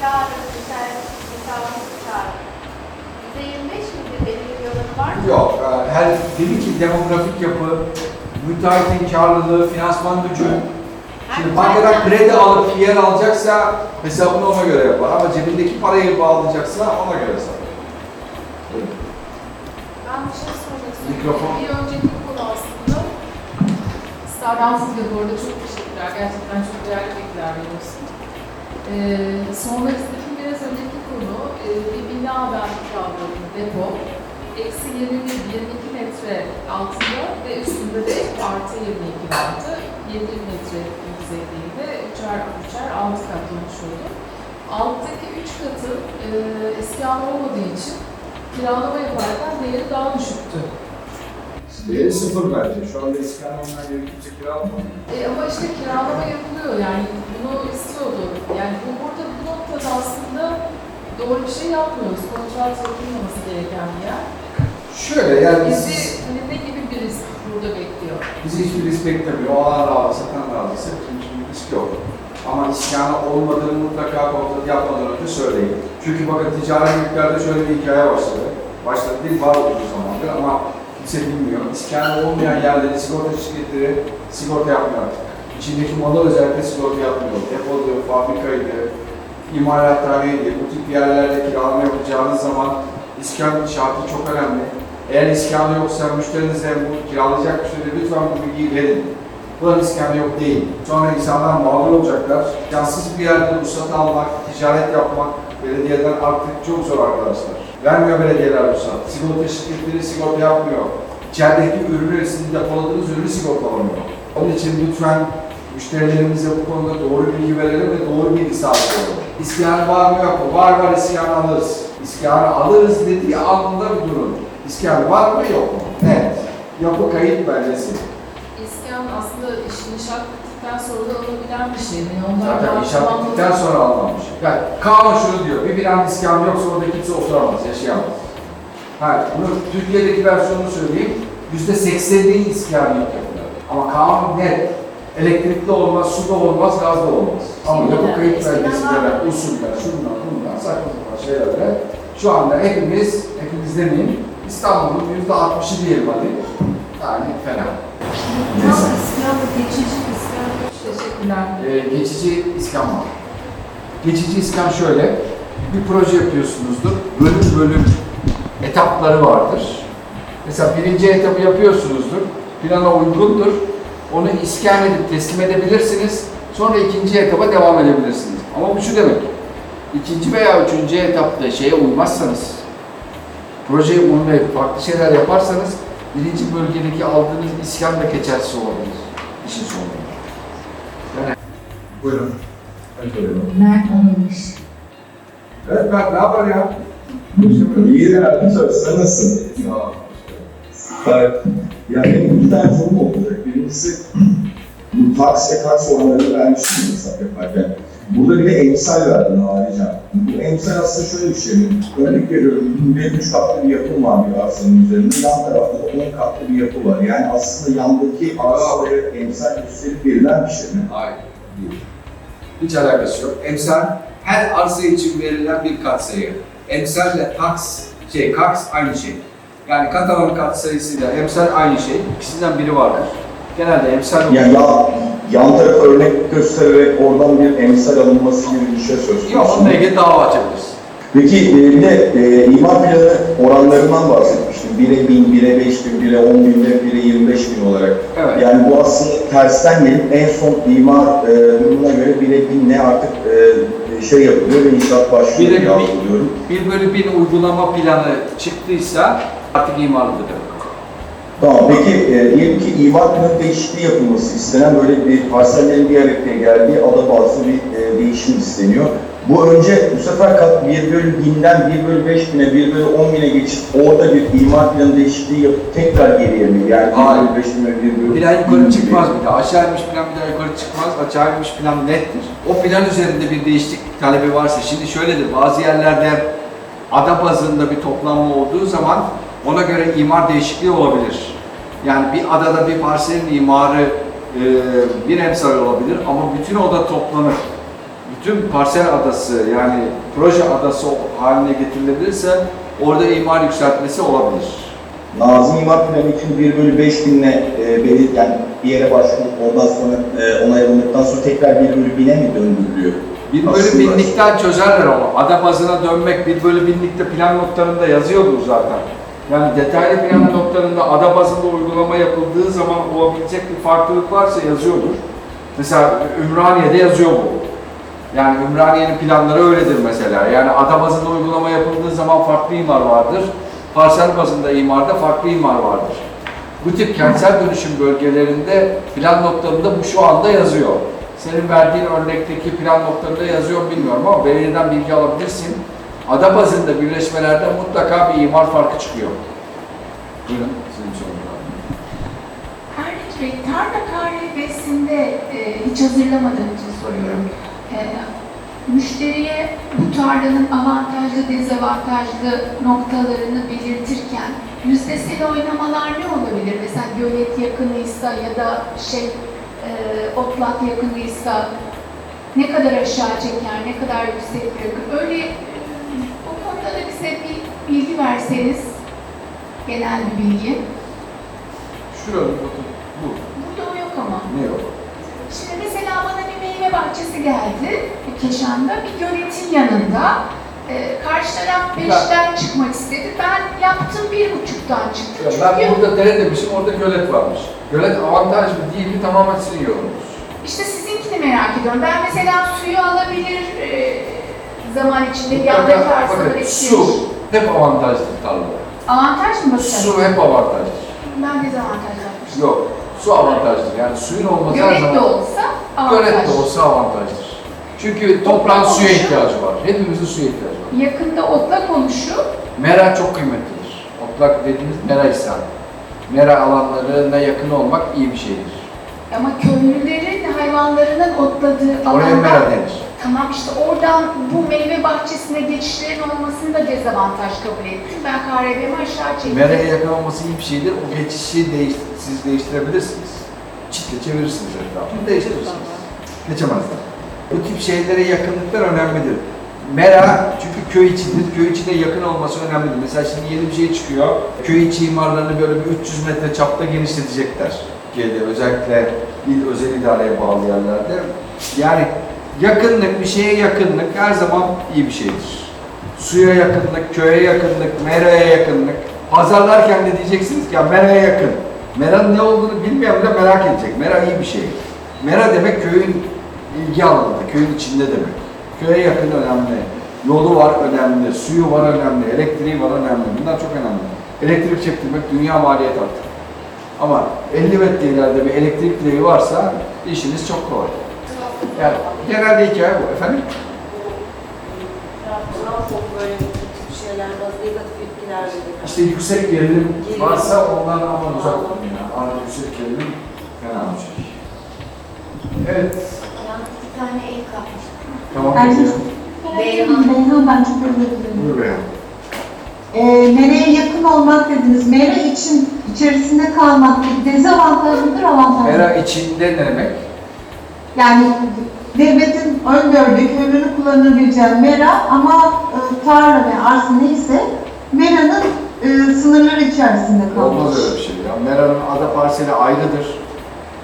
Çağrı, Güzel, Hesabı Çağrı. %25 mi belirli bir oranı var mı? Yok, e, her dedi ki demografik yapı, müteahhitin karlılığı, finansman gücü. Şimdi bankadan kredi alıp yer alacaksa hesabını ona göre yapar ama cebindeki parayı bağlayacaksa ona göre hesap. Ben bir şey sormak istiyorum. Mikrofon. Bir önceki konu aslında. Starbucks'ın da bu arada çok teşekkürler. Gerçekten çok değerli bilgiler veriyorsun. Ee, sonrasındaki biraz önceki konu e, bir bina ben kiralıyorum depo. Eksi 21, 22 metre altında ve üstünde de artı 22 vardı. 7 metre yüksekliğinde üçer üçer 6 kat olmuş oldu. Alttaki 3 katı e, eski olmadığı için kiralama yaparken değeri daha düşüktü. Değeri sıfır bence. Şu anda İskenderun'dan geri kimse kira almıyor. E, ama işte kiralama yapılıyor yani bunu istiyordu. Yani bu burada bu noktada aslında doğru bir şey yapmıyoruz. Kontrat yapılmaması gereken bir yer. Şöyle yani Bizi biz, hani ne gibi bir risk burada bekliyor? bizi hiçbir risk beklemiyor. O alan razı, satan razıysa bizim için bir risk yok. Ama iskana olmadığını mutlaka kontrol yapmadan önce söyleyin. Çünkü bakın ticari mülklerde şöyle bir hikaye başladı. Başladı değil, var uzun zamandır ama kimse bilmiyor. İskana olmayan yerleri sigorta şirketleri sigorta yapmıyor. İçindeki malı özellikle sigorta yapmıyor. Depodu, fabrikaydı, imalathaneydi. Bu tip yerlerde kiralama yapacağınız zaman iskan şartı çok önemli. Eğer iskanı yoksa müşterinize bu kiralayacak müşteriye lütfen bu bilgiyi verin. Buranın iskanı yok değil. Sonra insanlar mağdur olacaklar. Cansız bir yerde ruhsat almak, ticaret yapmak belediyeden artık çok zor arkadaşlar. Vermiyor belediyeler ruhsat. Sigorta şirketleri sigorta yapmıyor. İçerideki ürünü, sizin depoladığınız ürünü sigortalamıyor. Onun için lütfen müşterilerimize bu konuda doğru bilgi verelim ve doğru bilgi sahibi olalım. İskan var mı yok mu? Var var iskan alırız. İskanı alırız dediği anında bir durum. İskan var mı yok mu? Evet. Yapı kayıt belgesi. İskan aslında iş inşaat bittikten sonra da alınabilen bir şey. Yani onlar Zaten inşaat bittikten sonra alınmış. Yani kanun şunu diyor, bir binanın iskanı yoksa orada kimse oturamaz, yaşayamaz. Ha, bunu Türkiye'deki versiyonunu söyleyeyim, yüzde sekseni iskanı yok. Ama kanun net. Elektrikli olmaz, su da olmaz, gaz da olmaz. Ama yapı kayıt eskiden belgesinde vardı. de usuller, şunlar, bunlar, saçma sapan şeylerle şu anda hepimiz, hepimiz demeyeyim, İstanbul'un yüzde altmışı diyelim hadi. Yani fena. Tam iskanlı, geçici. Ee, geçici iskan var. Geçici iskan şöyle, bir proje yapıyorsunuzdur, bölüm bölüm etapları vardır. Mesela birinci etabı yapıyorsunuzdur, plana uygundur, onu iskan edip teslim edebilirsiniz, sonra ikinci etaba devam edebilirsiniz. Ama bu şu demek, ikinci veya üçüncü etapta şeye uymazsanız, projeyi uymayıp farklı şeyler yaparsanız, birinci bölgedeki aldığınız iskan da geçersiz olabilir işin sonunda. Buyurun. Buyurun. Mert alınmış. Evet Mert ne haber ya? İyi herhalde çalışsa nasıl? Sağ ol. Ya benim iki tane sorum olacak. Birincisi ve taks oranlarını vermiştim hesap yaparken. Burada bir de emsal verdin ayrıca. Bu emsal aslında şöyle bir şey. Örnek veriyorum, bir üç katlı bir yapım var bir arsanın üzerinde. Yan tarafta da on katlı bir yapı var. Yani aslında yandaki arsaları emsal gösterip verilen bir şey mi? Hayır. Değil. Hiç alakası yok. Emsal her arsa için verilen bir katsayı. Emsalle taks, şey, kaks aynı şey. Yani kat alan katsayısıyla emsal aynı şey. İkisinden biri vardır. Genelde emsal olur. Yani ya, yan tarafı örnek göstererek oradan bir emsal alınması gibi bir şey söz konusu. Yok, onunla ilgili dava açabiliriz. Peki e, bir de e, imar planı oranlarından bahsetmiştim. 1'e 1000, 1'e 5000, 1'e 10 bin ve 1'e 25 bin olarak. Evet. Yani bu aslında tersten gelip en son imar e, durumuna göre 1'e 1000 ne artık e, şey yapılıyor ve inşaat başlıyor Bire bin. Bir bölü bin uygulama planı çıktıysa artık imarlıdır. Tamam peki e, diyelim ki imar planı değişikliği yapılması istenen böyle bir parsellerin bir araya geldiği ada bazlı bir e, değişim isteniyor. Bu önce bu sefer kat 1 bölü 1000'den 1 bölü 5000'e 1 bölü 10 bine geçip orada bir imar planı değişikliği yapıp tekrar geriye mi? Yani 1 Hayır. bölü 5000'e 1 bölü Bir daha 1000 yukarı çıkmaz bir daha. Aşağı inmiş plan bir daha yukarı çıkmaz. Aşağı inmiş plan nettir. O plan üzerinde bir değişiklik talebi varsa, şimdi şöyledir, bazı yerlerde ada bazında bir toplanma olduğu zaman ona göre imar değişikliği olabilir. Yani bir adada bir parselin imarı e, bir emsal olabilir ama bütün oda toplanır. bütün parsel adası yani proje adası haline getirilebilirse orada imar yükseltmesi olabilir. Nazım İmar Planı için 1 bölü 5 binle e, belir, yani bir yere başvurup ondan sonra e, onay alındıktan sonra tekrar 1 bölü 1000'e mi döndürülüyor? Bir bölü Aslında- binlikten çözerler onu. Ada bazına dönmek bir bölü binlikte plan notlarında yazıyordur zaten. Yani detaylı plan notlarında ada bazında uygulama yapıldığı zaman olabilecek bir farklılık varsa yazıyordur. Mesela Ümraniye'de yazıyor bu. Yani Ümraniye'nin planları öyledir mesela. Yani ada bazında uygulama yapıldığı zaman farklı imar vardır. Parsel bazında imarda farklı imar vardır. Bu tip kentsel dönüşüm bölgelerinde plan notlarında bu şu anda yazıyor. Senin verdiğin örnekteki plan notlarında yazıyor bilmiyorum ama belediyeden bilgi alabilirsin. Ada bazında birleşmelerde mutlaka bir imar farkı çıkıyor. Buyurun, sizin sorunuz. Erdinç Bey, tarla KRB'sinde e, hiç hazırlamadığım için soruyorum. E, müşteriye bu tarlanın avantajlı, dezavantajlı noktalarını belirtirken yüzdesel oynamalar ne olabilir? Mesela gölet yakınıysa ya da şey e, otlak yakınıysa ne kadar aşağı çeker, ne kadar yüksek bırakır? Öyle e, o konuda da bize bir bilgi verseniz, genel bir bilgi. Şurada bakın, bu. Burada o yok ama. Ne yok? Şimdi mesela bana bir meyve bahçesi geldi Keşan'da bir göletin yanında. Ee, karşı taraf beşten çıkmak istedi. Ben yaptım bir buçuktan çıktı. Ya Çünkü ben burada dere demişim, orada gölet varmış. Gölet avantaj mı değil mi tamamen sizin yorumunuz. işte sizinkini merak ediyorum. Ben mesela suyu alabilir e, zaman içinde yandaki Mutlaka- arsaları bakın, su hep avantajdır tarlada. Avantaj mı bakın? Su hep avantajdır. Ben dezavantaj yapmıştım. Yok, su avantajdır. Yani suyun olması her Gölet de zaman... olsa avantaj. Gölet de olsa avantajdır. Çünkü toprağın suya ihtiyacı var. Hepimizin suya ihtiyacı var. Yakında otlak oluşu Mera çok kıymetlidir. Otlak dediğimiz mera ise. Mera alanlarına yakın olmak iyi bir şeydir. ama köylülerin hayvanlarının otladığı Oraya alanda mera denir. Tamam işte oradan bu meyve bahçesine geçişlerin olmasını da dezavantaj kabul ettim. Ben KRB'mi aşağı çektim. Mera'ya yakın olması iyi bir şeydir. O geçişi değiş, siz değiştirebilirsiniz. Çitle çevirirsiniz etrafını, değiştirirsiniz. Geçemezler. Bu tip şeylere yakınlıklar önemlidir. Mera çünkü köy içidir. Köy içine yakın olması önemlidir. Mesela şimdi yeni bir şey çıkıyor. Köy içi imarlarını böyle bir 300 metre çapta genişletecekler. Türkiye'de özellikle il özel idareye bağlı yerlerde. Yani yakınlık, bir şeye yakınlık her zaman iyi bir şeydir. Suya yakınlık, köye yakınlık, meraya yakınlık. Pazarlarken de diyeceksiniz ki ya meraya yakın. Mera'nın ne olduğunu bilmeyen de merak edecek. Mera iyi bir şey. Mera demek köyün ilgi alanında, köyün içinde demek. Köye yakın önemli. Yolu var önemli, suyu var önemli, elektriği var önemli. Bunlar çok önemli. Elektrik çektirmek dünya maliyet artık. Ama 50 metre ileride bir elektrik direği varsa işiniz çok kolay. Yani genelde hikaye bu. Efendim? İşte yüksek gerilim varsa ondan aman uzak olun ya. Arada yüksek gerilim fena bir şey. Evet. İki tane el kapmış. Tamam. Beyhan. Beyhan ben çok özür dilerim. Buyur Beyhan. Ee, mereye yakın olmak dediniz. Mere için içerisinde kalmak bir dezavantaj mıdır, avantaj mıdır? Mera içinde ne demek? Yani devletin öngördüğü, köylünün kullanabileceği mera ama e, tarla ve arsa neyse meranın e, sınırları içerisinde kalmış. Olmaz öyle bir şey ya. Mera'nın ada parseli ayrıdır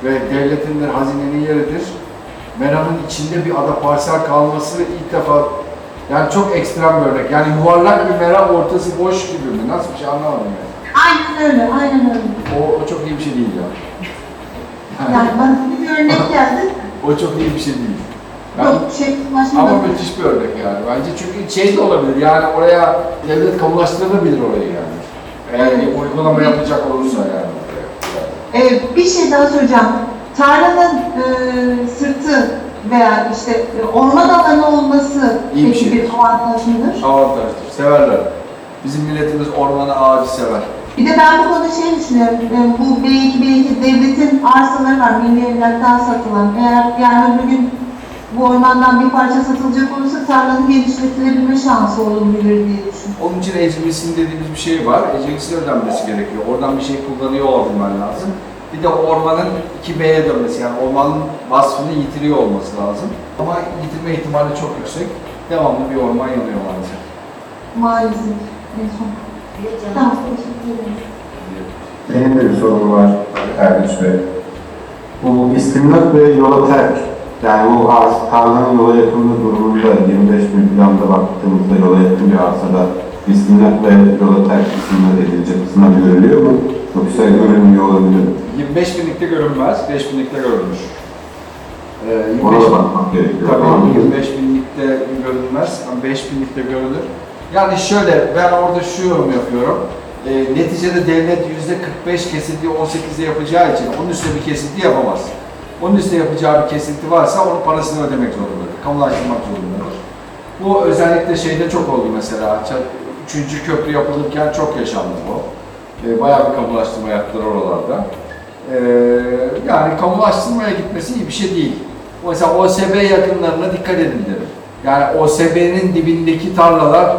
ve devletindir, hazinenin yeridir. Mera'nın içinde bir ada parsel kalması ilk defa yani çok ekstrem bir örnek. Yani yuvarlak bir mera ortası boş gibi mi? Nasıl bir şey anlamadım yani. Aynen öyle, aynen öyle. O, o çok iyi bir şey değil ya. Yani bana bir örnek geldi. O çok iyi bir şey değil. Ben- Yok, şey, Ama müthiş bir örnek yani. Bence çünkü şey de olabilir yani oraya devlet kamulaştırılabilir orayı yani. Eğer bir uygulama yapacak olursa yani. oraya. Ee, bir şey daha söyleyeceğim. Tarlanın e, sırtı veya işte e, orman alanı olması İyi bir bir avantaj mıdır? Avantajdır. Severler. Bizim milletimiz ormanı, ağacı sever. Bir de ben bu konuda şey düşünüyorum. bu belki belki devletin arsaları var. Milli emlaktan satılan. Eğer yarın öbür gün bu ormandan bir parça satılacak olursa tarlanın genişletilebilme şansı olabilir diye düşünüyorum. Onun için ecmisin dediğimiz bir şey var. Ecmisi ödenmesi gerekiyor. Oradan bir şey kullanıyor olabilmen lazım. Bir de ormanın 2B'ye dönmesi yani ormanın vasfını yitiriyor olması lazım. Ama yitirme ihtimali çok yüksek. Devamlı bir orman yanıyor maalesef. Maalesef. En son. Tamam, teşekkür ederim. Benim de bir sorum var Erdinç Bey. Bu istimlak ve yola terk, yani bu arz, tarlanın yola yakınlığı durumunda 25 bin planda baktığımızda yola yakın bir arsada istimlak ve yola terk kısmında edilecek kısmına görülüyor mu? Yoksa görünmüyor olabilir mi? 25 binlikte görünmez, 5 binlikte görünür. Ee, Ona 25 da bakmak gerekiyor. Tabii 25 binlikte görünmez ama 5 binlikte görülür. Yani şöyle ben orada şu yorum yapıyorum. E, neticede devlet %45 kesinti 18'de yapacağı için onun üstüne bir kesinti yapamaz. Onun üstüne yapacağı bir kesinti varsa onun parasını ödemek zorundadır. Kamulaştırmak zorundadır. Bu özellikle şeyde çok oldu mesela. Üçüncü köprü yapılırken çok yaşandı bu. E, bayağı bir kamulaştırma yaptılar oralarda. E, yani kamulaştırmaya gitmesi iyi bir şey değil. Mesela OSB yakınlarına dikkat edin derim. Yani OSB'nin dibindeki tarlalar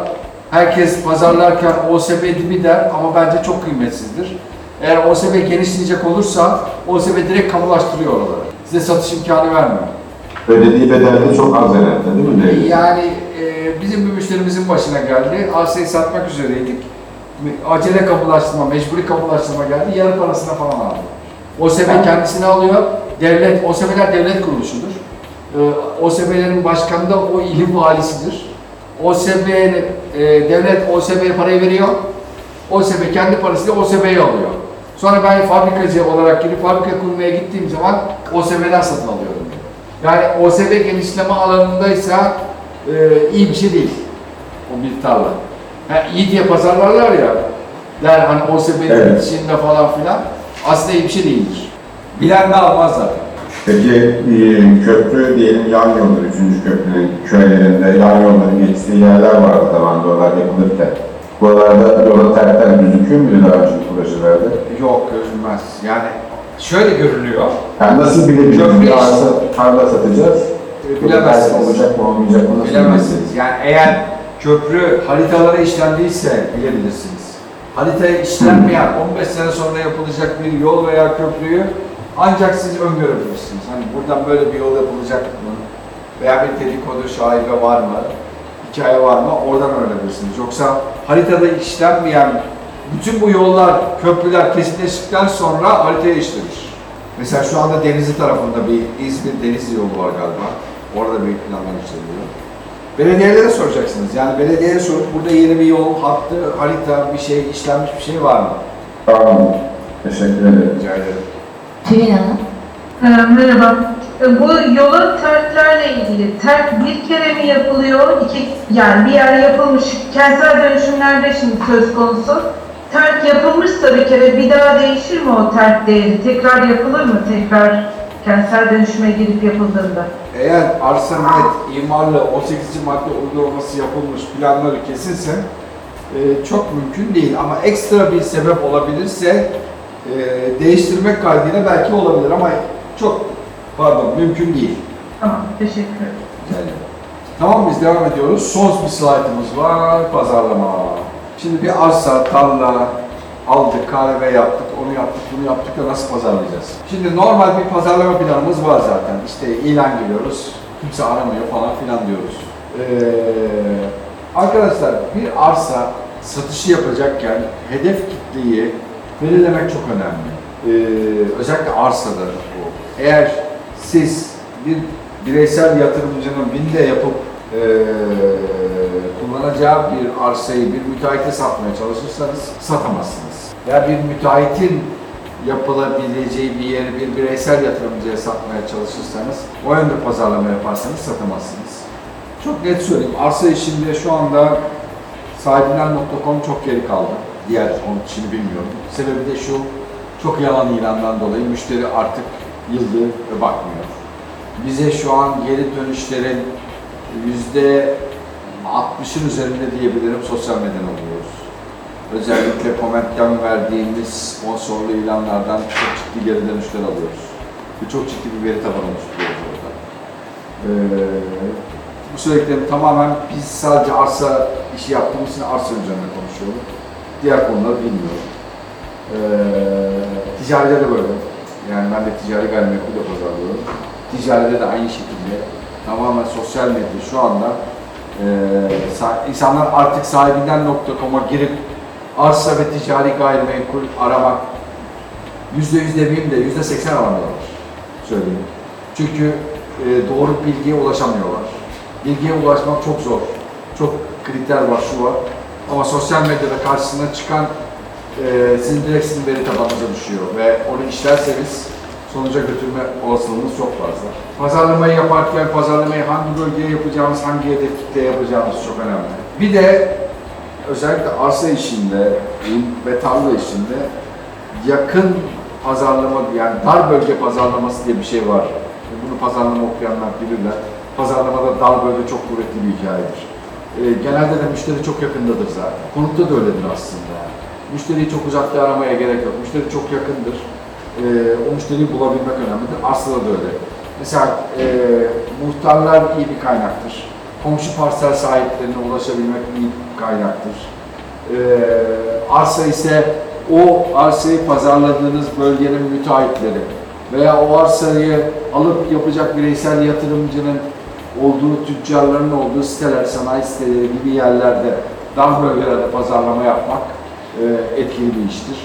herkes pazarlarken OSB dibi der ama bence çok kıymetsizdir. Eğer OSB genişleyecek olursa OSB direkt kamulaştırıyor oraları. Size satış imkanı vermiyor. Ödediği bedel de çok az herhalde değil mi? devlet? Yani e, bizim bir müşterimizin başına geldi. Arsayı satmak üzereydik. Acele kamulaştırma, mecburi kamulaştırma geldi. Yarı parasına falan aldı. OSB kendisini alıyor. Devlet, OSB'ler devlet kuruluşudur. E, OSB'lerin başkanı da o ilim valisidir. OSB, e, devlet OSB'ye parayı veriyor. OSB kendi parasıyla OSB'yi alıyor. Sonra ben fabrikacı olarak girip fabrika kurmaya gittiğim zaman OSB'den satın alıyorum. Yani OSB genişleme alanındaysa e, iyi bir şey değil. O bir tarla. Ha, iyi diye pazarlarlar ya. Der hani OSB'nin Evet. içinde falan filan. Aslında iyi bir şey değildir. Bilen de almaz zaten. Peki e, köprü diyelim yan yoldur, üçüncü köprünün köylerinde yan yolların geçtiği yerler vardı zamanda oralar yapılırken. Buralarda yola terkler gözüküyor muydu daha önceki projelerde? Yok görünmez. Yani şöyle görülüyor. Yani nasıl bilebiliriz bir arsa tarla satacağız? Bilemezsiniz. Olacak mı olmayacak mı nasıl Bilemezsiniz. Yani eğer köprü haritalara işlendiyse bilebilirsiniz. Haritaya işlenmeyen 15 sene sonra yapılacak bir yol veya köprüyü ancak siz öngörebilirsiniz. Hani buradan böyle bir yol yapılacak mı? Veya bir dedikodu şaibe var mı? Hikaye var mı? Oradan öğrenebilirsiniz. Yoksa haritada işlenmeyen bütün bu yollar, köprüler kesinleştikten sonra haritaya işlenir. Mesela şu anda Denizli tarafında bir İzmir Denizli yolu var galiba. Orada bir planlar işleniyor. Belediyelere soracaksınız. Yani belediyeye sorup burada yeni bir yol, hattı, harita, bir şey, işlenmiş bir şey var mı? Tamam. Teşekkür ederim. Rica ederim. Tülin Hanım. Ee, Merhaba. Ee, Bu yolun terklerle ilgili terk bir kere mi yapılıyor? İki, yani bir yer yapılmış. Kentsel dönüşümlerde şimdi söz konusu. Terk yapılmışsa bir kere bir daha değişir mi o terk değeri? Tekrar yapılır mı tekrar kentsel dönüşüme girip yapıldığında? Eğer arsa net, imarlı, 18. madde uygulaması yapılmış, planları kesilse e, çok mümkün değil. Ama ekstra bir sebep olabilirse e, değiştirmek kaydıyla belki olabilir ama çok pardon mümkün değil. Tamam, teşekkür ederim. Yani. Tamam biz devam ediyoruz. Son bir slaytımız var. Pazarlama. Şimdi bir arsa, tarla aldık, kahve yaptık, onu yaptık, bunu yaptık da nasıl pazarlayacağız? Şimdi normal bir pazarlama planımız var zaten. İşte ilan giriyoruz, kimse aramıyor falan filan diyoruz. Ee, arkadaşlar bir arsa satışı yapacakken hedef kitleyi belirlemek çok önemli. Ee, özellikle arsada bu. Eğer siz bir bireysel yatırımcının binde yapıp eee kullanacağı bir arsayı bir müteahhite satmaya çalışırsanız satamazsınız. Ya bir müteahhitin yapılabileceği bir yeri bir bireysel yatırımcıya satmaya çalışırsanız, o yönde pazarlama yaparsanız satamazsınız. Çok net söyleyeyim, arsa işinde şu anda sahibinden.com çok geri kaldı. Diğer onun için bilmiyorum. Sebebi de şu, çok yalan ilandan dolayı müşteri artık yıldı ve bakmıyor. Bize şu an geri dönüşlerin yüzde 60'ın üzerinde diyebilirim sosyal medyadan alıyoruz. Özellikle Coment'ten verdiğimiz sponsorlu ilanlardan çok ciddi geri dönüşler alıyoruz. Ve çok ciddi bir veri tabanı oluşturuyoruz orada. Ee, bu söylediklerim tamamen biz sadece arsa işi yaptığımız için arsa üzerine konuşuyoruz. Diğer konuları bilmiyorum. Ee, ticaride de böyle. Yani ben de ticari gayrimenkul de pazarlıyorum. Ticarede de aynı şekilde tamamen sosyal medya şu anda e, sa- insanlar artık sahibinden.com'a girip arsa ve ticari gayrimenkul aramak yüzde yüz demeyeyim de yüzde seksen aramıyorlar söyleyeyim. Çünkü e, doğru bilgiye ulaşamıyorlar. Bilgiye ulaşmak çok zor. Çok kriter var, şu var. Ama sosyal medyada karşısına çıkan e, sizin direkt sizin veri tabanınıza düşüyor ve onu işlerseniz sonuca götürme olasılığınız çok fazla. Pazarlamayı yaparken pazarlamayı hangi bölgeye yapacağımız, hangi hedef yapacağımız çok önemli. Bir de özellikle arsa işinde ve tarla işinde yakın pazarlama yani dar bölge pazarlaması diye bir şey var. Bunu pazarlama okuyanlar bilirler. Pazarlamada dar bölge çok kuvvetli bir hikayedir. Ee, genelde de müşteri çok yakındadır zaten. Konutta da öyledir aslında. Müşteriyi çok uzakta aramaya gerek yok. Müşteri çok yakındır. Ee, o müşteriyi bulabilmek önemlidir. Aslında da öyle. Mesela e, muhtarlar iyi bir kaynaktır. Komşu parsel sahiplerine ulaşabilmek iyi bir kaynaktır. Ee, arsa ise o arsayı pazarladığınız bölgenin müteahhitleri veya o arsayı alıp yapacak bireysel yatırımcının olduğu tüccarların olduğu siteler, sanayi siteleri gibi yerlerde dar bölgelerde pazarlama yapmak e, etkili bir iştir.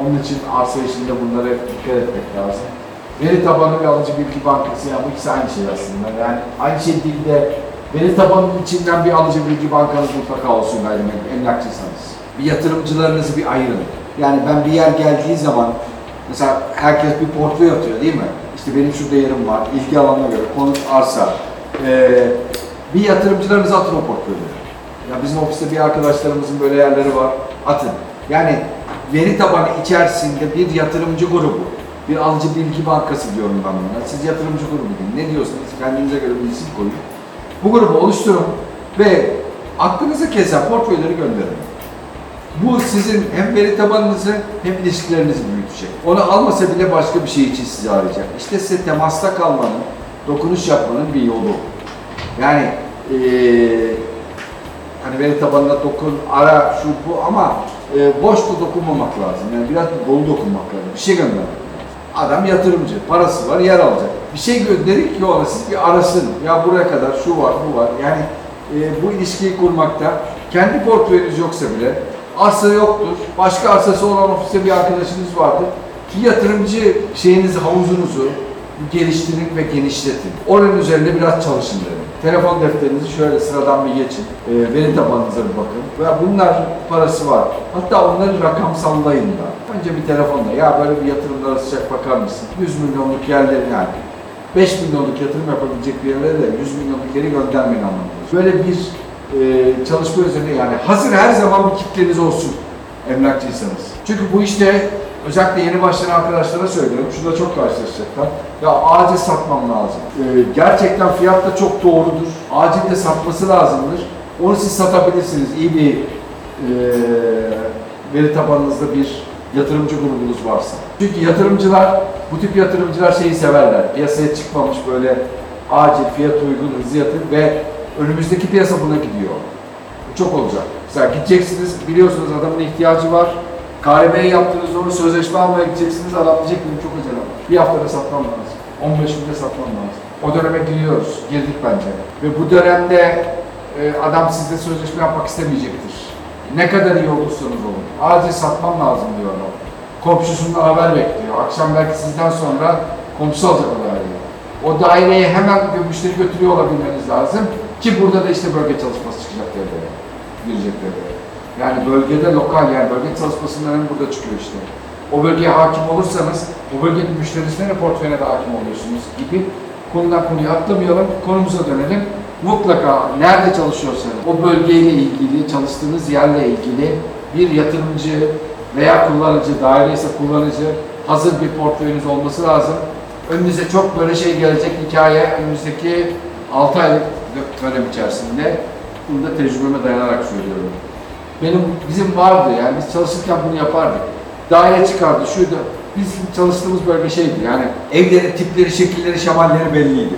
Onun için arsa işinde bunlara dikkat etmek lazım. Veri tabanı ve alıcı bilgi bankası yani bu ikisi aynı şey aslında. Yani aynı şey değil de veri tabanının içinden bir alıcı bilgi bankanız mutlaka olsun gayrimenkul emlakçıysanız. Bir yatırımcılarınızı bir ayırın. Yani ben bir yer geldiği zaman mesela herkes bir portföy atıyor değil mi? İşte benim şurada yerim var, ilgi alanına göre, konut arsa. Ee, bir yatırımcılarınızı atın o portföyleri. Ya bizim ofiste bir arkadaşlarımızın böyle yerleri var, atın. Yani veri tabanı içerisinde bir yatırımcı grubu, bir alıcı bilgi bankası diyorum ben buna. Siz yatırımcı grubu deyin. Ne diyorsanız kendinize göre bir isim koyun. Bu grubu oluşturun ve aklınıza kesen portföyleri gönderin. Bu sizin hem veri tabanınızı hem ilişkilerinizi büyütecek. Onu almasa bile başka bir şey için sizi arayacak. İşte size temasta kalmanın, dokunuş yapmanın bir yolu. Yani eee hani veri tabanına dokun, ara, şu bu ama e, boş da dokunmamak lazım. Yani biraz dolu dokunmak lazım. Bir şey göndermek. Adam yatırımcı, parası var, yer alacak. Bir şey gönderin ki ona siz bir arasın. Ya buraya kadar şu var, bu var. Yani e, bu ilişkiyi kurmakta kendi portföyünüz yoksa bile arsa yoktur. Başka arsası olan ofiste bir arkadaşınız vardır. Ki yatırımcı şeyinizi, havuzunuzu geliştirin ve genişletin. Oranın üzerinde biraz çalışın derim. Telefon defterinizi şöyle sıradan bir geçin. E, veri tabanınıza bir bakın. Ve bunlar parası var. Hatta onları rakamsallayın da. Önce bir telefonla ya böyle bir yatırımlara sıcak bakar mısın? 100 milyonluk yerleri yani. 5 milyonluk yatırım yapabilecek bir yerlere de 100 milyonluk yeri göndermeyin anlamında. Böyle bir e, çalışma üzerine yani hazır her zaman bir kitleniz olsun emlakçıysanız. Çünkü bu işte özellikle yeni başlayan arkadaşlara söylüyorum. Şurada çok karşılaşacaklar. Ya acil satmam lazım. E, gerçekten fiyat da çok doğrudur. Acil de satması lazımdır. Onu siz satabilirsiniz. İyi bir e, veri tabanınızda bir yatırımcı grubunuz varsa. Çünkü yatırımcılar, bu tip yatırımcılar şeyi severler. Piyasaya çıkmamış böyle acil, fiyat uygun, hızlı yatırım ve önümüzdeki piyasa buna gidiyor. Çok olacak. Mesela gideceksiniz, biliyorsunuz adamın ihtiyacı var. KHB'ye yaptığınız doğru sözleşme almaya gideceksiniz, adam diyecek benim çok acelem var. Bir haftada satmam lazım. 15 günde satmam lazım. O döneme giriyoruz, girdik bence. Ve bu dönemde e, adam sizle sözleşme yapmak istemeyecektir. Ne kadar iyi olursanız olun. Acil satmam lazım diyor adam. Komşusundan haber bekliyor. Akşam belki sizden sonra komşusu alacak o daireyi. O daireye hemen müşteri götürüyor olabilmeniz lazım. Ki burada da işte bölge çalışması çıkacak devreye. Girecek devreye. Yani bölgede lokal yani bölge çalışmasından hem burada çıkıyor işte. O bölgeye hakim olursanız, o bölgenin müşterisine portföyüne de hakim oluyorsunuz gibi konudan konuya atlamayalım, konumuza dönelim. Mutlaka nerede çalışıyorsanız o bölgeyle ilgili, çalıştığınız yerle ilgili bir yatırımcı veya kullanıcı, daire ise kullanıcı hazır bir portföyünüz olması lazım. Önünüze çok böyle şey gelecek hikaye önümüzdeki 6 aylık dönem içerisinde bunu da tecrübeme dayanarak söylüyorum. Benim bizim vardı yani biz çalışırken bunu yapardık. Daire çıkardı şuydu. Bizim çalıştığımız bölge şeydi yani evlerin tipleri, şekilleri, şemalleri belliydi.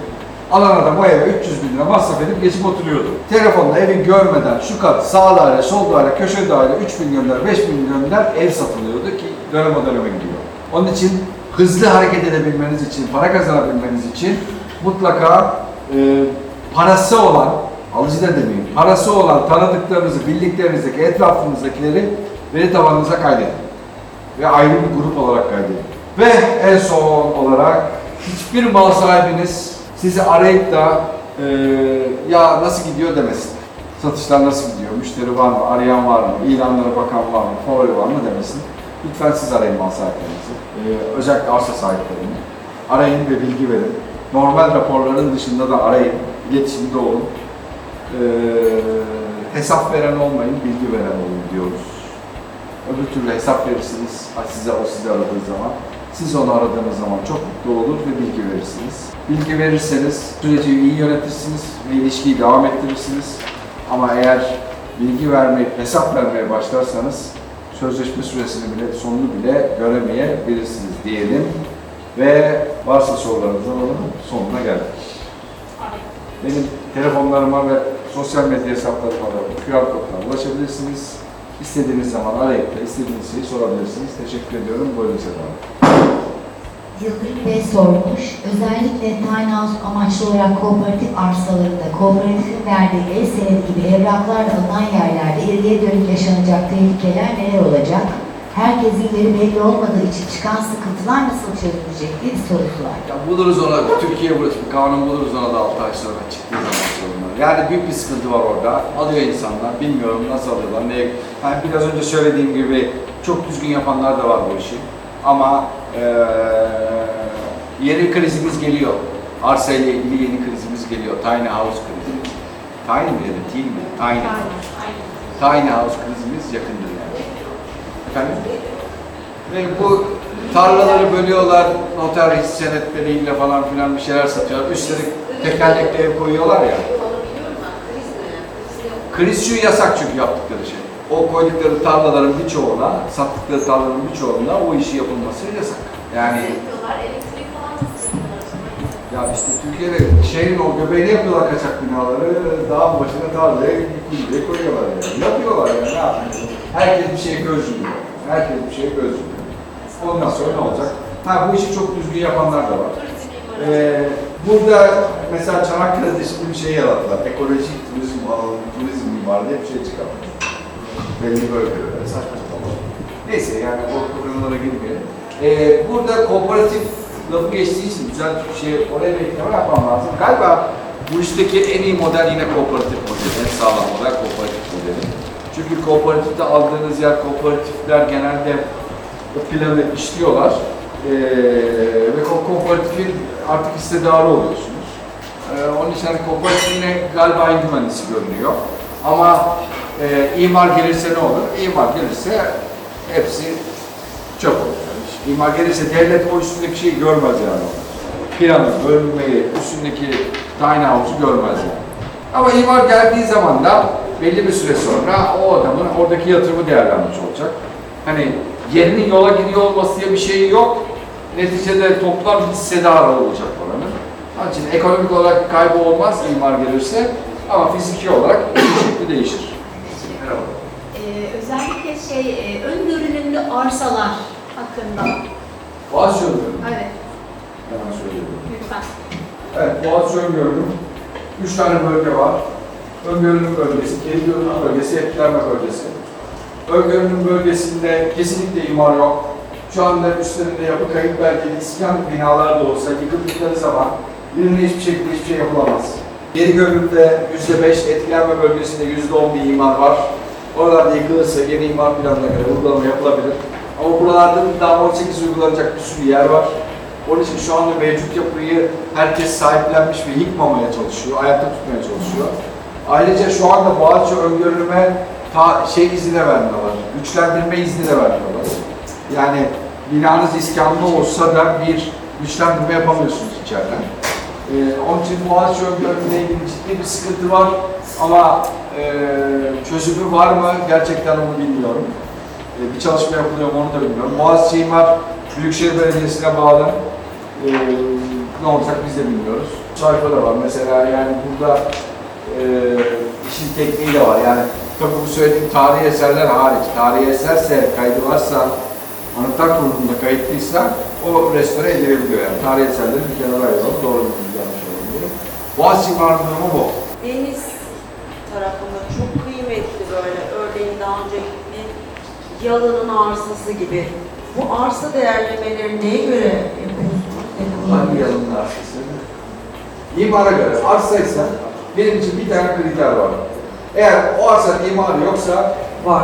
Alan adam o eve 300 bin lira masraf edip geçip oturuyordu. Telefonla evi görmeden şu kat sağ daire, sol daire, köşe daire 3 milyon lira, 5 milyon lira ev satılıyordu ki dönem o döneme gidiyor. Onun için hızlı hareket edebilmeniz için, para kazanabilmeniz için mutlaka e, parası olan, alıcı da demeyeyim, parası olan tanıdıklarınızı, bildiklerinizdeki, etrafınızdakileri veri tabanınıza kaydedin. Ve ayrı bir grup olarak kaydedin. Ve en son olarak hiçbir mal sahibiniz sizi arayıp da e, ya nasıl gidiyor demesin. Satışlar nasıl gidiyor, müşteri var mı, arayan var mı, ilanlara bakan var mı, favori var mı demesin. Lütfen siz arayın mal sahiplerinizi. Ee, özellikle arsa sahiplerini. Arayın ve bilgi verin. Normal raporların dışında da arayın. iletişimde olun. Ee, hesap veren olmayın, bilgi veren olun diyoruz. Öbür türlü hesap verirsiniz, size o sizi aradığı zaman. Siz onu aradığınız zaman çok mutlu olur ve bilgi verirsiniz. Bilgi verirseniz süreci iyi yönetirsiniz ve ilişkiyi devam ettirirsiniz. Ama eğer bilgi vermeyip hesap vermeye başlarsanız sözleşme süresini bile, sonunu bile göremeyebilirsiniz diyelim. Ve varsa sorularınız alalım, sonuna geldik. Benim telefonlarıma ve sosyal medya hesaplarıma da QR koduna ulaşabilirsiniz. İstediğiniz zaman arayıp da istediğiniz şeyi sorabilirsiniz. Teşekkür ediyorum. Buyurun Seda Hanım. Yıldırım Bey sormuş. Özellikle tiny house amaçlı olarak kooperatif arsalarında kooperatifin verdiği el senedi gibi evraklarla alınan yerlerde ileriye dönük yaşanacak tehlikeler neler olacak? Herkesin yeri belli olmadığı için çıkan sıkıntılar nasıl çözülecek diye bir sorusu var. Ya buluruz ona, Türkiye burası bir kanun buluruz ona da 6 ay sonra çıktığı zaman. Yani büyük bir sıkıntı var orada. Alıyor insanlar, bilmiyorum nasıl alıyorlar. Ne, yani biraz önce söylediğim gibi çok düzgün yapanlar da var bu işi. Ama eee yeni krizimiz geliyor. Arsa ile ilgili yeni krizimiz geliyor. Tiny house krizi. Tiny mi dedi, teen mi? Tiny. Tiny house krizimiz yakındır yani. Efendim? Ve bu tarlaları bölüyorlar, noter hisse senetleriyle falan filan bir şeyler satıyorlar. Üstelik tekerlekli ev koyuyorlar ya. Onu biliyorum ben. Kriz ne? Kriz şu yasak çünkü yaptıkları şey. O koydukları tarlaların birçoğuna, sattıkları tarlaların birçoğuna o işi yapılması yasak. Yani elektrik ya işte Türkiye'de şehrin o göbeğine yapıyorlar kaçak binaları, dağın başına tarlaya diye koyuyorlar yani. Yapıyorlar yani ne yapıyorlar? Herkes bir şeye göz yumuyor. Herkes bir şeye göz yumuyor. Ondan sonra ne olacak? Ha bu işi çok düzgün yapanlar da var. Ee, burada mesela Çanakkale'de şimdi bir şey yarattılar. Ekolojik turizm alanı, turizm mimarı diye bir şey çıkarttılar. Belli bölgelerde saçma sapan. Neyse yani o konulara girmeyelim. Ee, burada kooperatif lafı geçtiği için güzel bir şey oraya bir yapmam lazım. Galiba bu işteki en iyi model yine kooperatif modeli, en sağlam model kooperatif modeli. Çünkü kooperatifte aldığınız yer kooperatifler genelde o planı işliyorlar. Ee, ve ko- kooperatifin artık hissedarı oluyorsunuz. Ee, onun için hani kooperatif yine galiba en görünüyor. Ama e, imar gelirse ne olur? İmar gelirse hepsi çöp olur. Yani İmar gelirse devlet o üstündeki şeyi görmez yani. Planı, bölünmeyi, üstündeki tiny house'u görmez yani. Ama imar geldiği zaman da belli bir süre sonra o adamın oradaki yatırımı değerlenmiş olacak. Hani yerinin yola gidiyor olması diye bir şey yok. Neticede toplam hissedarı olacak oranın. Onun için ekonomik olarak kaybı olmaz imar gelirse ama fiziki olarak şekli değişir. Merhaba. Ee, özellikle şey, e, ön görünümlü arsalar hakkında. Boğaziçi öngörüm. Evet, Hemen söylüyorum. lütfen. Evet, Boğaziçi öngörüm. Üç tane bölge var. Öngörünün bölgesi, geri görünüm bölgesi, etkilenme bölgesi. Öngörünün bölgesinde kesinlikle imar yok. Şu anda üstlerinde yapı kayıt belgeli iskan binalar da olsa yıkıldıkları zaman birine hiçbir şekilde hiçbir şey yapılamaz. Geri görünümde yüzde beş, etkilenme bölgesinde yüzde on bir imar var. Oralarda yıkılırsa yeni imar planına göre uygulama yapılabilir. Ama buralarda daha 18 uygulanacak bir sürü yer var. Onun için şu anda mevcut yapıyı herkes sahiplenmiş ve yıkmamaya çalışıyor, ayakta tutmaya çalışıyor. Ayrıca şu anda Boğaziçi öngörülme ta şey izni de vermiyorlar, güçlendirme izni de vermiyorlar. Yani binanız iskanlı olsa da bir güçlendirme yapamıyorsunuz içeriden. Ee, onun için Boğaziçi öngörümle ilgili ciddi bir sıkıntı var ama e, çözümü var mı gerçekten onu bilmiyorum. E, bir çalışma yapılıyor onu da bilmiyorum. Boğaziçi İmar Büyükşehir Belediyesi'ne bağlı. E, ne olacak biz de bilmiyoruz. Sayfa da var mesela yani burada e, işin tekniği de var. Yani tabii bu söylediğim tarihi eserler hariç. Tarihi eserse kaydı varsa, anıtlar kurulunda kayıtlıysa o restore edilebiliyor yani. Tarih eserleri bir kenara ayıralım. Doğru. İmar Durumu bu. Deniz tarafında çok kıymetli böyle örneğin daha önce gittiğim Yalı'nın arsası gibi. Bu arsa değerlemeleri neye göre yapıyorsunuz? Hangi yanının arsası? İmara göre arsa ise benim için bir tane kriter var. Eğer o arsanın imarı yoksa, Var.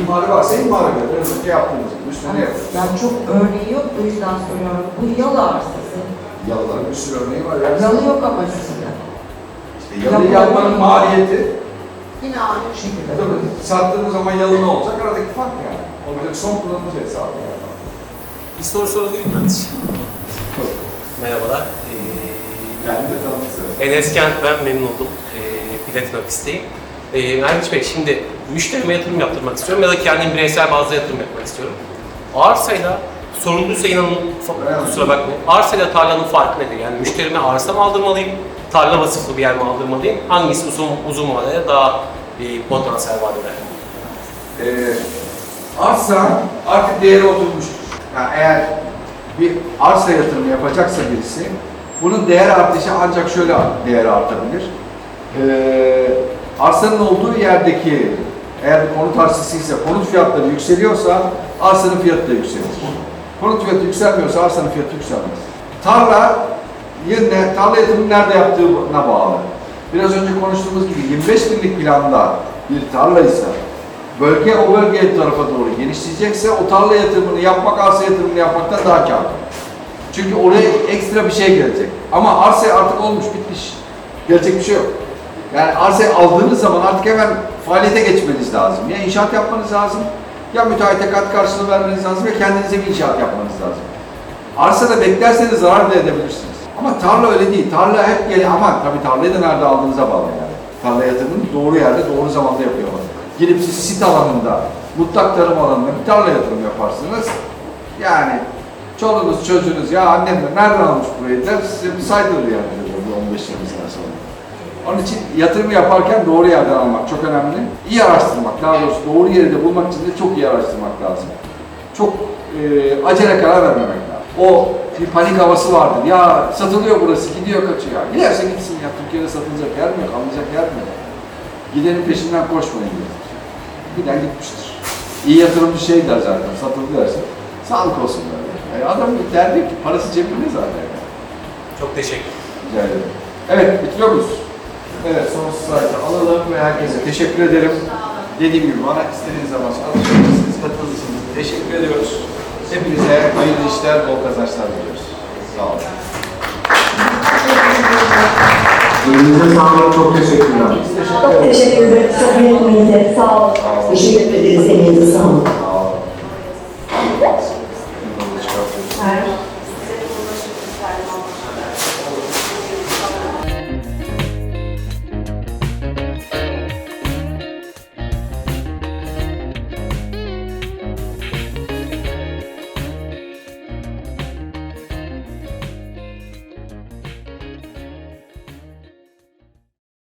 imarı varsa imara göre. Önce yaptığımız gibi. Üstüne ne yapıyoruz? Ben çok örneği yok o yüzden soruyorum. Bu Yalı arsası. Yalıların bir sürü örneği var. Ya. Yalı yok ama sizde. İşte yalıyı yapmanın maliyeti Yine aynı şekilde. Tabii sattığınız zaman yalı ne olacak? Aradaki fark yani. O bir son kullanıcı hesabı yani. Bir soru sorabilir miyim ben? Merhabalar. Ee, de tanıtısı. Enes Kent ben memnun oldum. Ee, Platin ofisteyim. Ee, Ermiş Bey şimdi müşterime yatırım yaptırmak istiyorum ya da kendim bireysel bazda yatırım yapmak istiyorum. Arsayla sorumluysa inanın fa- kusura bakmayın. Arsayla tarlanın farkı nedir? Yani müşterime arsa mı aldırmalıyım? Tarla vasıflı bir yer mi aldırmalıyım? Hangisi uzun, uzun vadede daha e, potansiyel vaat eder? Ee, arsa artık değeri oturmuştur. Yani eğer bir arsa yatırımı yapacaksa birisi, bunun değer artışı ancak şöyle değer artabilir. Ee, arsanın olduğu yerdeki eğer konut arsası ise konut fiyatları yükseliyorsa arsanın fiyatı da yükselir. Konut fiyatı yükselmiyorsa arsanın fiyatı yükselmez. Tarla yine tarla yatırımı nerede yaptığına bağlı. Biraz önce konuştuğumuz gibi 25 binlik planda bir tarla ise bölge o bölge tarafa doğru genişleyecekse o tarla yatırımını yapmak arsa yatırımını yapmaktan daha kârlı. Çünkü oraya ekstra bir şey gelecek. Ama arsa artık olmuş bitmiş. Gelecek bir şey yok. Yani arsayı aldığınız zaman artık hemen faaliyete geçmeniz lazım. Ya inşaat yapmanız lazım, ya müteahhite kat karşılığı vermeniz lazım ya kendinize bir inşaat yapmanız lazım. Arsada beklerseniz zarar da edebilirsiniz. Ama tarla öyle değil. Tarla hep gel aman tabii tarlayı da nerede aldığınıza bağlı yani. Tarla yatırımını doğru yerde doğru zamanda yapıyorlar. Gidip siz sit alanında, mutlak tarım alanında bir tarla yatırım yaparsınız. Yani çoluğunuz çocuğunuz ya annem de nereden almış burayı der size bir saydırır yani bir 15 senesinden sonra. Onun için yatırım yaparken doğru yerden almak çok önemli. İyi araştırmak, daha doğrusu doğru yeri de bulmak için de çok iyi araştırmak lazım. Çok e, acele karar vermemek lazım. O bir panik havası vardır. Ya satılıyor burası, gidiyor kaçıyor. Giderse gitsin ya. Türkiye'de satılacak yer mi yok, alınacak yer mi yok? Gidenin peşinden koşmayın diyor. Giden gitmiştir. İyi yatırımcı şey der zaten, satıldı derse. Sağlık olsun böyle. Yani adam derdi ki parası cebinde zaten. Yani. Çok teşekkür Rica ederim. Evet, bitiriyor muyuz? Evet, son slaytı alalım ve herkese teşekkür ederim. Dediğim gibi bana istediğiniz zaman alışabilirsiniz, katılırsınız. Teşekkür ediyoruz. Hepinize hayırlı işler, bol kazançlar diliyoruz. Sağ olun. Elinize sağlık, çok teşekkürler. Teşekkür Çok ederiz. teşekkür ederim. Çok memnuniyetle. Sağ olun. Teşekkür ederiz. Elinize sağlık.